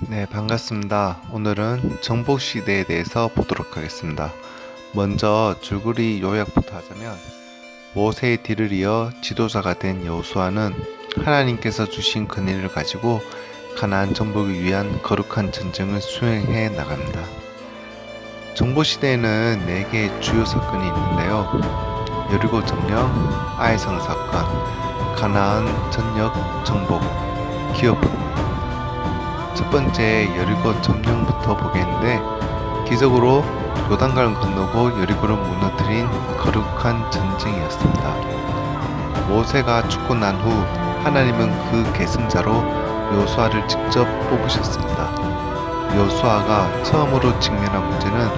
네, 반갑습니다. 오늘은 정복 시대에 대해서 보도록 하겠습니다. 먼저 줄거리 요약부터 하자면 모세의 뒤를 이어 지도자가 된 여호수아는 하나님께서 주신 근위를 가지고 가나안 정복을 위한 거룩한 전쟁을 수행해 나갑니다. 정복 시대에는 네 개의 주요 사건이 있는데요. 여리고 점령, 아이성 사건, 가나안 전역 정복, 기업 첫 번째 여리고 점령부터 보겠는데 기적으로 요단강을 건너고 여리고를 무너뜨린 거룩한 전쟁이었습니다. 모세가 죽고 난 후 하나님은 그 계승자로 요수아를 직접 뽑으셨습니다. 요수아가 처음으로 직면한 문제는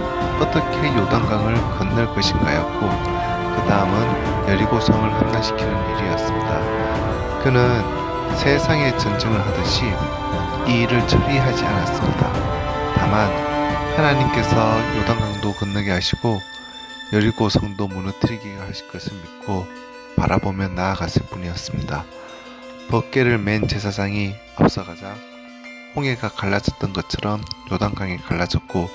어떻게 요단강을 건널 것인가였고 그 다음은 여리고 성을 함락시키는 일이었습니다. 그는 세상의 전쟁을 하듯이 이 일을 처리하지 않았습니다. 다만 하나님께서 요단강도 건너게 하시고 여리고 성도 무너뜨리게 하실 것을 믿고 바라보며 나아갔을 뿐이었습니다. 벗개를 맨 제사장이 앞서가자 홍해가 갈라졌던 것처럼 요단강이 갈라졌고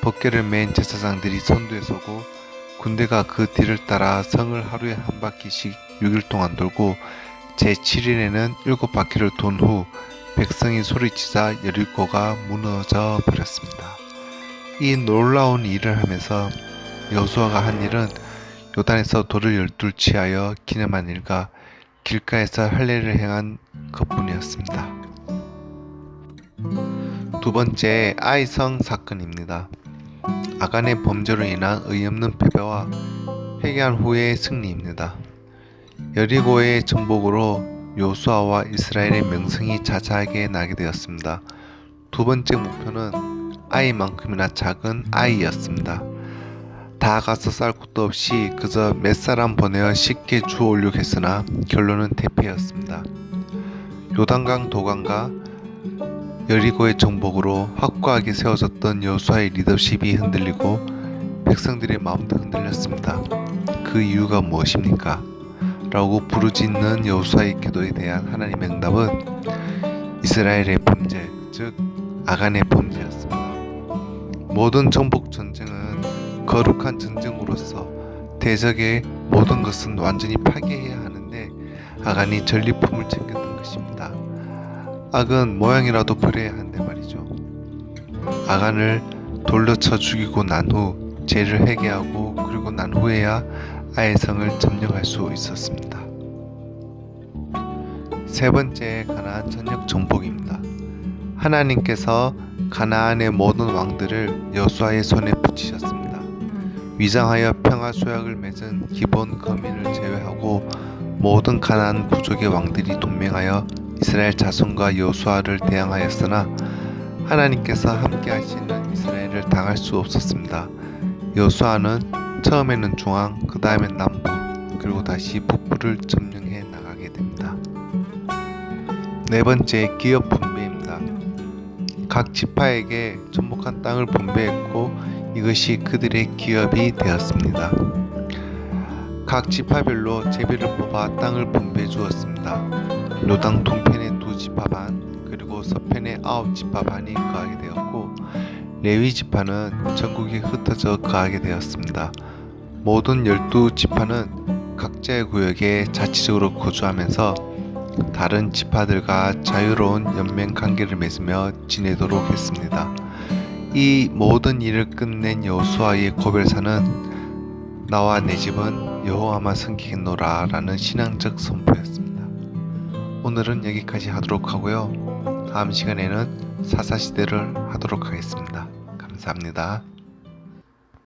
벗개를 맨 제사장들이 선두에 서고 군대가 그 뒤를 따라 성을 하루에 한 바퀴씩 6일 동안 돌고 제7일에는 7바퀴를 돈 후 백성이 소리치자 여리고가 무너져 버렸습니다. 이 놀라운 일을 하면서 여수아가 한 일은 요단에서 돌을 열둘 치하여 기념한 일과 길가에서 할례를 행한 것뿐이었습니다. 두 번째 아이성 사건입니다. 아간의 범죄로 인한 의없는 패배와 회개한 후의 승리입니다. 여리고의 정복으로 요수아와 이스라엘의 명성이 자자하게 나게 되었습니다. 두 번째 목표는 아이만큼이나 작은 아이였습니다. 다 가서 쌀 곳도 없이 그저 몇 사람 보내어 쉽게 주워 올려고 했으나 결론은 대패였습니다. 요단강 도강과 여리고의 정복으로 확고하게 세워졌던 여수아의 리더십이 흔들리고 백성들의 마음도 흔들렸습니다. 그 이유가 무엇입니까? 라고 부르짖는 여호수아의 기도에 대한 하나님의 응답은 이스라엘의 범죄, 즉 아간의 범죄였습니다. 모든 정복 전쟁은 거룩한 전쟁으로서 대적의 모든 것은 완전히 파괴해야 하는데 아간이 전리품을 챙겼던 것입니다. 악은 모양이라도 부려야 한데 말이죠. 아간을 돌려쳐 죽이고 난 후 죄를 회개하고 그리고 난 후에야 아이성을 점령할 수 있었습니다. 세 번째 가나안 전역 정복입니다. 하나님께서 가나안의 모든 왕들을 여수아의 손에 붙이셨습니다. 위장하여 평화 수약을 맺은 기본 거민을 제외하고 모든 가나안 부족의 왕들이 동맹하여 이스라엘 자손과 여수아를 대항하였으나 하나님께서 함께 하시는 이스라엘을 당할 수 없었습니다. 여수아는 처음에는 중앙, 그 다음엔 남부, 그리고 다시 북부를 점령해 나가게 됩니다. 네 번째, 기업 분배입니다. 각 지파에게 전복한 땅을 분배했고 이것이 그들의 기업이 되었습니다. 각 지파별로 제비를 뽑아 땅을 분배해 주었습니다. 요당 동편의 두 지파 반, 그리고 서편의 아홉 지파 반이 거하게 되었고 레위 지파는 전국에 흩어져 거하게 되었습니다. 모든 열두 지파는 각자의 구역에 자치적으로 거주하면서 다른 지파들과 자유로운 연맹 관계를 맺으며 지내도록 했습니다. 이 모든 일을 끝낸 여호수아의 고별사는 나와 내 집은 여호와만 섬기겠노라라는 신앙적 선포였습니다. 오늘은 여기까지 하도록 하고요. 다음 시간에는 사사시대를 하도록 하겠습니다. 감사합니다.